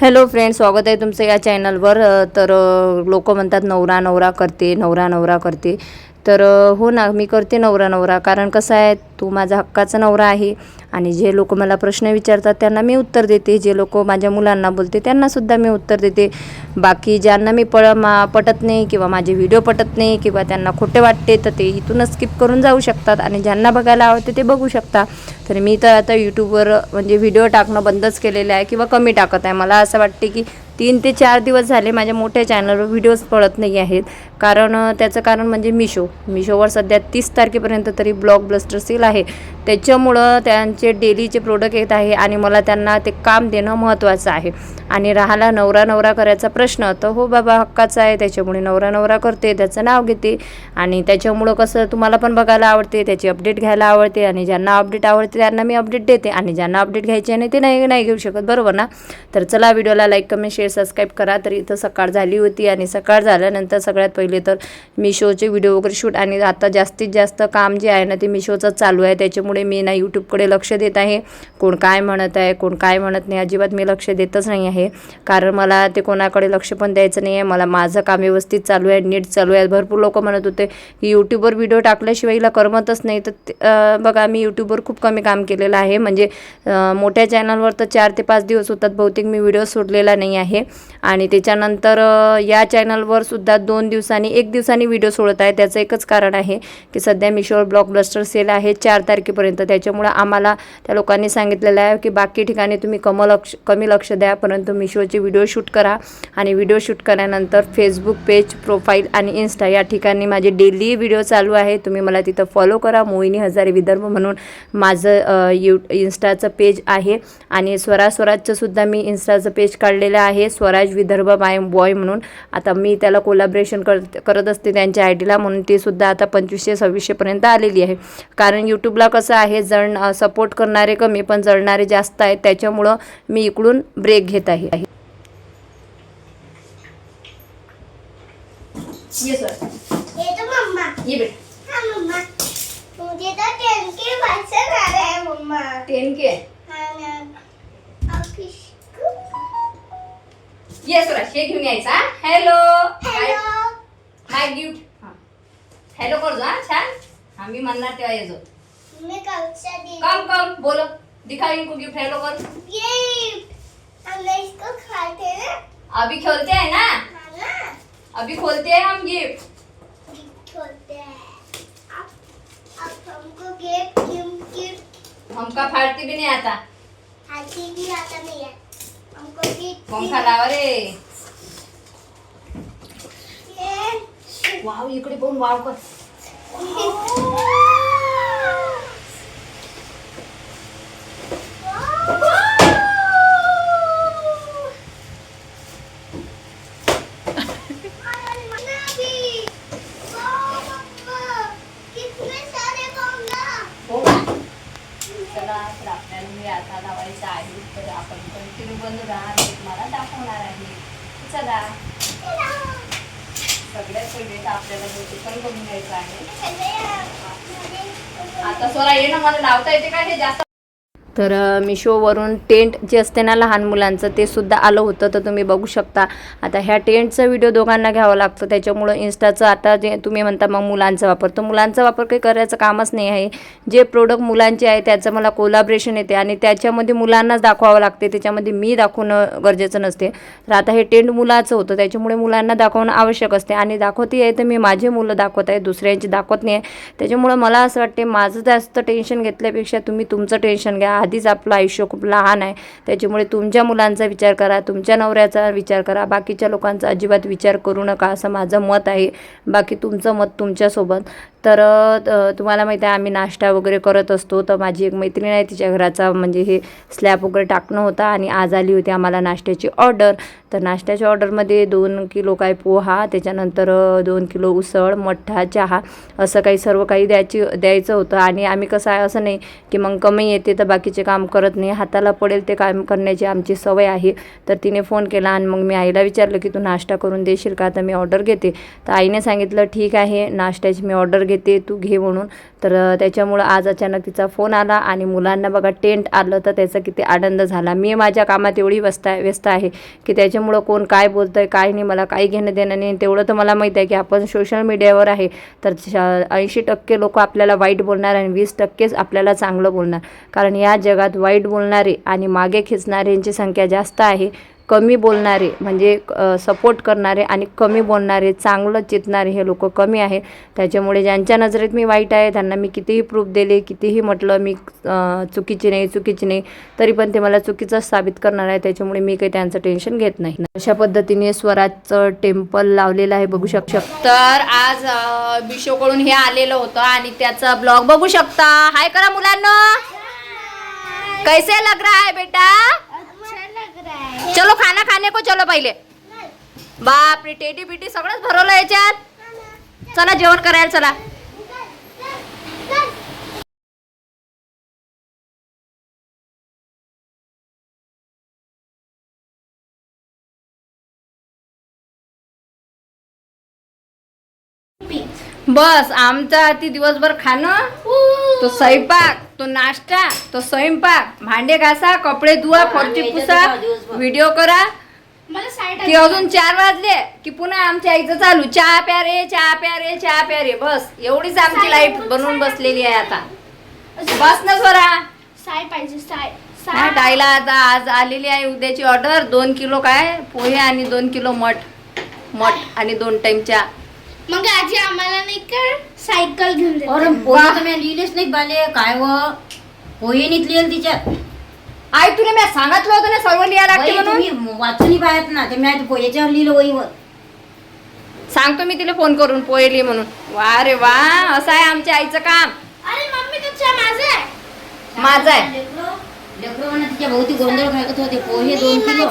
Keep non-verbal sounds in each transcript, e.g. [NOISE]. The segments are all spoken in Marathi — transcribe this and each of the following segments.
हॅलो फ्रेंड स्वागत आहे तुमचं या चॅनलवर. तर लोक म्हणतात नवरा नवरा करते नवरा नवरा करते. तर हो ना मी करते नवरा नवरा. कारण कसं आहे तू माझा हक्काचा नवरा आहे आणि जे लोक मला प्रश्न विचारतात त्यांना मी उत्तर देते. जे लोक माझ्या मुलांना बोलते त्यांनासुद्धा मी उत्तर देते. बाकी ज्यांना मी पळ मा पटत नाही किंवा माझे व्हिडिओ पटत नाही किंवा त्यांना खोटे वाटते तर ते इथूनच स्किप करून जाऊ शकतात आणि ज्यांना बघायला आवडते ते बघू शकता. तर मी तर आता यूट्यूबवर म्हणजे व्हिडिओ टाकणं बंदच केलेलं आहे किंवा कमी टाकत आहे. मला असं वाटते की तीन ते चार दिवस झाले माझ्या मोठ्या चॅनलवर व्हिडिओज पडत नाही आहेत. कारण त्याचं कारण म्हणजे मिशो मिशोवर सध्या तीस तारखेपर्यंत तरी ब्लॉक ब्लस्टर सेल आहे. त्याच्यामुळं त्यांचे डेलीचे प्रोडक्ट येत आहे आणि मला त्यांना ते काम देणं महत्त्वाचं आहे. आणि राहिला नवरा नवरा करायचा प्रश्न तर हो बाबा हक्काचा आहे त्याच्यामुळे नवरा नवरा करते त्याचं नाव घेते. आणि त्याच्यामुळं कसं तुम्हाला पण बघायला आवडते त्याची अपडेट घ्यायला आवडते आणि ज्यांना अपडेट आवडते त्यांना मी अपडेट देते. आणि ज्यांना अपडेट घ्यायची आहे ते नाही नाही घेऊ शकत बरोबर ना? तर चला व्हिडिओला लाईक कमेंट शेअर सबस्क्राईब करा. तर इथं सकाळ झाली होती आणि सकाळ झाल्यानंतर सगळ्यात पहिले तर मिशोचे व्हिडिओ वगैरे शूट आणि आता जास्तीत जास्त काम जे आहे ना ते मिशोचं चालू आहे. त्याच्यामुळे मी ना यूट्यूबकडे लक्ष देत आहे. कोण काय म्हणत आहे कोण काय म्हणत नाही अजिबात मी लक्ष देतच नाही आहे. कारण मला ते कोणाकडे लक्ष पण द्यायचं नाही आहे मला माझं काम व्यवस्थित चालू आहे नीट चालू आहे. भरपूर लोक म्हणत होते की यूट्यूबवर व्हिडिओ टाकल्याशिवाय हिला करमतच नाही. तर बघा मी यूट्यूबवर खूप कमी काम केलेलं आहे. म्हणजे मोठ्या चॅनलवर तर चार ते पाच दिवस होतात. बहुतेक मी व्हिडिओ सोडलेला नाही आहे. आणि त्याच्यानंतर या चॅनलवर सुद्धा दोन दिवसांनी एक दिवसांनी व्हिडिओ सोडत आहे. त्याचं एकच कारण आहे की सध्या मिशोवर ब्लॉकबस्टर सेल आहे. चार तारखेपर्यंत त्याच्यामुळं आम्हाला त्या लोकांनी सांगितलेलं आहे की बाकी ठिकाणी तुम्ही कम लक्ष कमी लक्ष द्या परंतु मिशोचे व्हिडिओ शूट करा. आणि व्हिडिओ शूट केल्यानंतर फेसबुक पेज प्रोफाईल आणि इन्स्टा या ठिकाणी माझे डेली व्हिडिओ चालू आहे. तुम्ही मला तिथं फॉलो करा. मोहिनी हजारे विदर्भ म्हणून माझं यू इन्स्टाचं पेज आहे. आणि स्वराज स्वराजचं सुद्धा मी इन्स्टाचं पेज काढलेलं आहे. स्वराज विदर्भ बाय बॉय म्हणून. आता मी त्याला कोलॅबरेशन करत करत असते त्यांच्या आय डीला म्हणून ती सुद्धा आता पंचवीसशे सव्वीसशेपर्यंत आलेली आहे. कारण यूट्यूबला कसं आहे. जण सपोर्ट करणारे कमी पण जळणारे जास्त आहेत. त्याच्यामुळं मी इकडून ब्रेक घेत आहे. ये सर. ये तो मम्मा. ये बेट हाँ है हाँ हे घेऊन यायचा hello hello hi gift hello करजो हा. छान. हा मी म्हणणार तेव्हा येजो मैं कक्षा दी कम कम बोलो। दिखा इनको गिफ्ट हेलो कर? ये हम इसको खाते हैं। ना अभी खेलते हैं ना? हाँ ना? अभी खोलते हैं हम गिफ्ट। खोलते हैं। अब अब हमको गिफ्ट गिफ्ट हमका फाड़ती भी नहीं आता। हाथी भी आता नहीं है। हमको गिफ्ट पंखा लावा रे? वाव इकडे पाहून वाव कर। [LAUGHS] आता स्वरा ये ना मला लावता येते का? हे जास्त तर मिशोवरून टेंट जे असते ना लहान मुलांचं ते सुद्धा आलं होतं तर तुम्ही बघू शकता. आता ह्या टेंटचा व्हिडिओ दोघांना घ्यावं लागतं. त्याच्यामुळं इन्स्टाचं आता जे तुम्ही म्हणता मग मुलांचा वापर. तर मुलांचा वापर काही करायचं कामच नाही आहे. जे प्रोडक्ट मुलांचे आहे त्याचं मला कोलाब्रेशन येते आणि त्याच्यामध्ये मुलांनाच दाखवावं लागते. त्याच्यामध्ये मी दाखवणं गरजेचं नसते. तर आता हे टेंट मुलाचं होतं. त्याच्यामुळे मुलांना दाखवणं आवश्यक असते. आणि दाखवते आहे तर मी माझे मुलं दाखवत आहे. दुसऱ्यांची दाखवत नाही आहे. त्याच्यामुळं मला असं वाटते माझं जास्त टेन्शन घेतल्यापेक्षा तुम्ही तुमचं टेन्शन घ्या. आधीच आपलं आयुष्य खूप लहान आहे. त्याच्यामुळे तुमच्या मुलांचा विचार करा तुमच्या नवऱ्याचा विचार करा. बाकीच्या लोकांचा अजिबात विचार करू नका असं माझं मत आहे. बाकी तुमचं मत तुमच्यासोबत. तर तुम्हाला माहिती आहे आम्ही नाश्ता वगैरे करत असतो. तर माझी एक मैत्रीण आहे तिच्या घराचा म्हणजे हे स्लॅब वगैरे टाकणं होता आणि आज आली होती आम्हाला नाश्त्याची ऑर्डर तर नाश्त्याच्या ऑर्डरमध्ये दोन किलो काय पोहा त्याच्यानंतर दोन किलो उसळ मठ्ठा चहा असं काही सर्व काही द्यायची द्यायचं होतं. आणि आम्ही कसं आहे असं नाही की मग कमी येते तर बाकीचे बाकीचे काम करत नाही हाताला पडेल ते काम करण्याची आमची सवय आहे. तर तिने फोन केला आणि मग मी आईला विचारलं की तू नाश्ता करून देशील का? तर मी ऑर्डर घेते. तर आईने सांगितलं ठीक आहे नाश्त्याची मी ऑर्डर घेते तू घे म्हणून. तर त्याच्यामुळं आज अचानक तिचा फोन आला आणि मुलांना बघा टेंट आलं तर त्याचा किती आनंद झाला. मी माझ्या कामात एवढी व्यस्त आहे व्यस्त आहे की त्याच्यामुळं कोण काय बोलतं आहे काय नाही मला काही घेणं देणं नाही. तेवढं तर मला माहीत आहे की आपण सोशल मीडियावर आहे. तर ऐंशी टक्के लोक आपल्याला वाईट बोलणार आणि वीस टक्केच आपल्याला चांगलं बोलणार. कारण या जगात वाईट बोलणारे आणि मागे खेचणाऱ्यांची संख्या जास्त आहे. कमी बोलणारे म्हणजे सपोर्ट करणारे आणि कमी बोलणारे चांगलं चितणारे हे लोक कमी आहे त्याच्यामुळे ज्यांच्या नजरेत मी वाईट आहे त्यांना मी कितीही प्रूफ दिले कितीही म्हटलं मी चुकीची नाही चुकीची नाही तरी पण ते मला चुकीचंच साबित करणार आहे त्याच्यामुळे मी काही त्यांचं टेन्शन घेत नाही. अशा पद्धतीने स्वराजचं टेम्पल लावलेलं आहे बघू शक शक तर आज बिशोकडून हे आलेलं होतं आणि त्याचा ब्लॉग बघू शकता. हाय करा मुलांना! कैसे लग रहा है बेटा? अच्छा लग रहा है। चलो खाना खाने को चलो पहिले। बापरे टेडी बिटी सगळंच भरवलं याच्यात। चला जेवण करायला चला। बस आमचा ती दिवसभर खाणं तो स्वयंपाक तो नाश्ता तो स्वयंपाक. भांडे घासा कपडे धुवा फरची पुसा व्हिडिओ करा. की अजून चार वाजले की पुन्हा आमच्या आईचं चालू. चहा प्या रे चहा प्या रे चहा प्या रे. बस एवढीच आमची लाईफ बनवून बसलेली आहे आता. बस ना स्वरा साय पाहिजे साय. हा, ताईला आता आज आलेली आहे उद्याची ऑर्डर दोन किलो काय? पोहे आणि दोन किलो मठ. मठ आणि दोन टाइम चहा मग आजी आम्हाला नाही का सायकल घेऊन अरे देते पोहे तर मी लिहिलेच नाही बाले. काय व? पोहे नीट लिहिल तिच्यात आई तुला मी सांगितलं होतं ना सर्व लिहा लागते वही म्हणून? तुम्ही वाचून पाहत ना ते मी आता पोहेच्यावर लिहिलं वहीवर सांगतो मी तिला फोन करून पोहे लिही म्हणून. वा रे वा असं आहे आमच्या आईचं काम. अरे मम्मी तो चहा माझा आहे. माझं आहे. लेकरं म्हणा तिच्या भोवती गोंधळ घालत होते पोहे दोन किलो.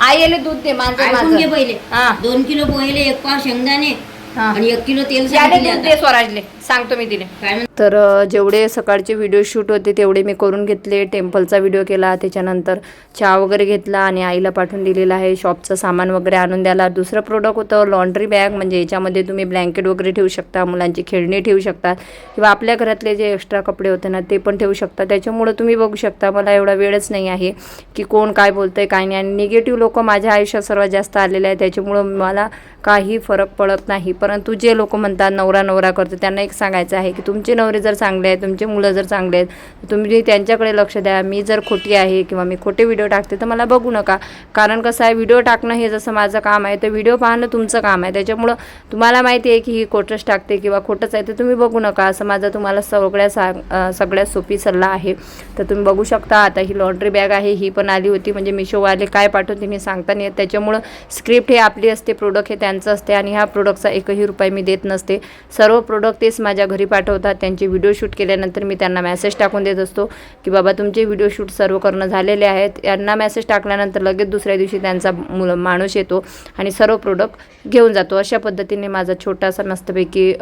आई येले दूध दे माझं ऐकून घे माझं पहिले हा दोन किलो पोहेले एक पाव शेंगदाणे हा. आणि एक किलो तेल सांगितले दूध आता. दे स्वराजले सांगतो मी तिने काय तर जेवढे सकाळचे व्हिडिओ शूट होते तेवढे मी करून घेतले. टेम्पलचा व्हिडिओ केला त्याच्यानंतर चहा वगैरे घेतला आणि आईला पाठवून दिलेला आहे. शॉपचं सामान वगैरे आणून द्यायला. दुसरं प्रोडक्ट होतं लॉन्ड्री बॅग म्हणजे याच्यामध्ये तुम्ही ब्लँकेट वगैरे ठेवू शकता मुलांची खेळणी ठेवू शकता. किंवा आपल्या घरातले जे एक्स्ट्रा कपडे होते ना ते पण ठेवू शकता. त्याच्यामुळं तुम्ही बघू शकता मला एवढा वेळच नाही आहे की कोण काय बोलतंय काय नाही. आणि निगेटिव्ह लोक माझ्या आयुष्यात सर्वात जास्त आलेले आहे त्याच्यामुळं मला काही फरक पडत नाही. परंतु जे लोक म्हणतात नवरा नवरा करतो त्यांना एक सांगायचं आहे की तुमचे नवरे जर चांगले आहेत तुमचे मुलं जर चांगले आहेत तुम्ही त्यांच्याकडे लक्ष द्या. मी जर खोटी आहे किंवा मी खोटे व्हिडिओ टाकते तर मला बघू नका. कारण कसं आहे व्हिडिओ टाकणं हे जसं माझं काम आहे तर व्हिडिओ पाहणं तुमचं काम आहे. त्याच्यामुळं तुम्हाला माहिती आहे की ही खोटंच टाकते किंवा खोटंच आहे तर तुम्ही बघू नका. असं माझा तुम्हाला सगळ्या सा सगळ्यात सोपी सल्ला आहे. तर तुम्ही बघू शकता आता ही लॉन्ड्री बॅग आहे ही पण आली होती. म्हणजे मिशोवाले काय पाठवते मी सांगता नाही येत. त्याच्यामुळं स्क्रिप्ट हे आपली असते प्रोडक्ट हे त्यांचं असते आणि ह्या प्रोडक्टचा एकही रुपये मी देत नसते. सर्व प्रोडक्ट तेच माझ्या घरी पाठवतात त्यांचे व्हिडिओ शूट केल्यानंतर मी त्यांना मेसेज टाकून देत असतो की बाबा तुमचे व्हिडिओ शूट सर्व करणं झालेले आहेत. यांना मेसेज टाकल्यानंतर लगेच दुसऱ्या दिवशी त्यांचा मुलं माणूस येतो आणि सर्व प्रोडक्ट घेऊन जातो. अशा पद्धतीने माझा छोटासा मस्तपैकी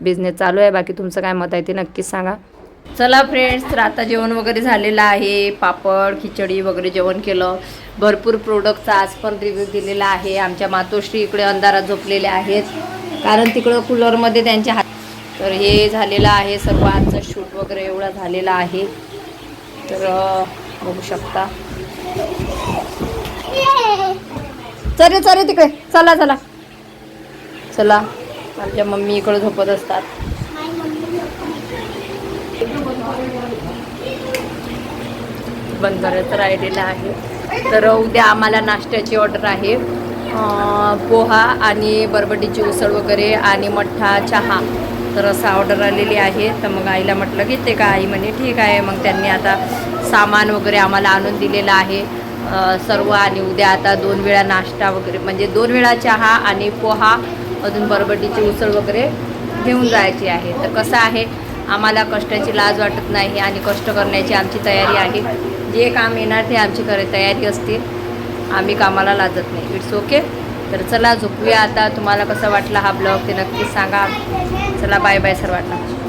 बिझनेस चालू आहे. बाकी तुमचं काय मत आहे ते नक्कीच सांगा. चला फ्रेंड्स तर आता जेवण वगैरे झालेलं आहे. पापड खिचडी वगैरे जेवण केलं. भरपूर प्रोडक्टचा आज पण रिव्ह्यू दिलेला आहे. आमच्या मातोश्री इकडे अंधारात झोपलेल्या आहेत. कारण तिकडं कूलरमध्ये त्यांच्या हात तर हे झालेलं आहे सर्व आजचं शूट वगैरे एवढा झालेला आहे. तर बघू शकता. चरे चरे तिकडे. चला चला. चला. आमच्या मम्मी इकडे झोपत असतात. बंद करायचं राहिलेलं आहे. तर उद्या आम्हाला नाश्त्याची ऑर्डर आहे. पोहा आणि बरबटीची उसळ वगैरे आणि मठ्ठा चहा. तर असं ऑर्डर आलेली आहे. तर मग आईला म्हटलं घेते का आई? म्हणे ठीक आहे. मग त्यांनी आता सामान वगैरे आम्हाला आणून दिलेलं आहे. सर्व आणि उद्या आता दोन वेळा नाश्ता वगैरे म्हणजे दोन वेळा चहा आणि पोहा अजून बरबटीची उसळ वगैरे घेऊन जायची आहे. तर कसं आहे आम्हाला कष्टाची लाज वाटत नाही आणि कष्ट करण्याची आमची तयारी आहे. जे काम येणार ते आमची खरे तयारी असते. आम्ही कामाला लाजत नाही. इट्स ओके तर चला झोपूया आता. तुम्हाला कसा वाटला हा ब्लॉग ते नक्कीच सांगा. चला बाय बाय सर्वांना.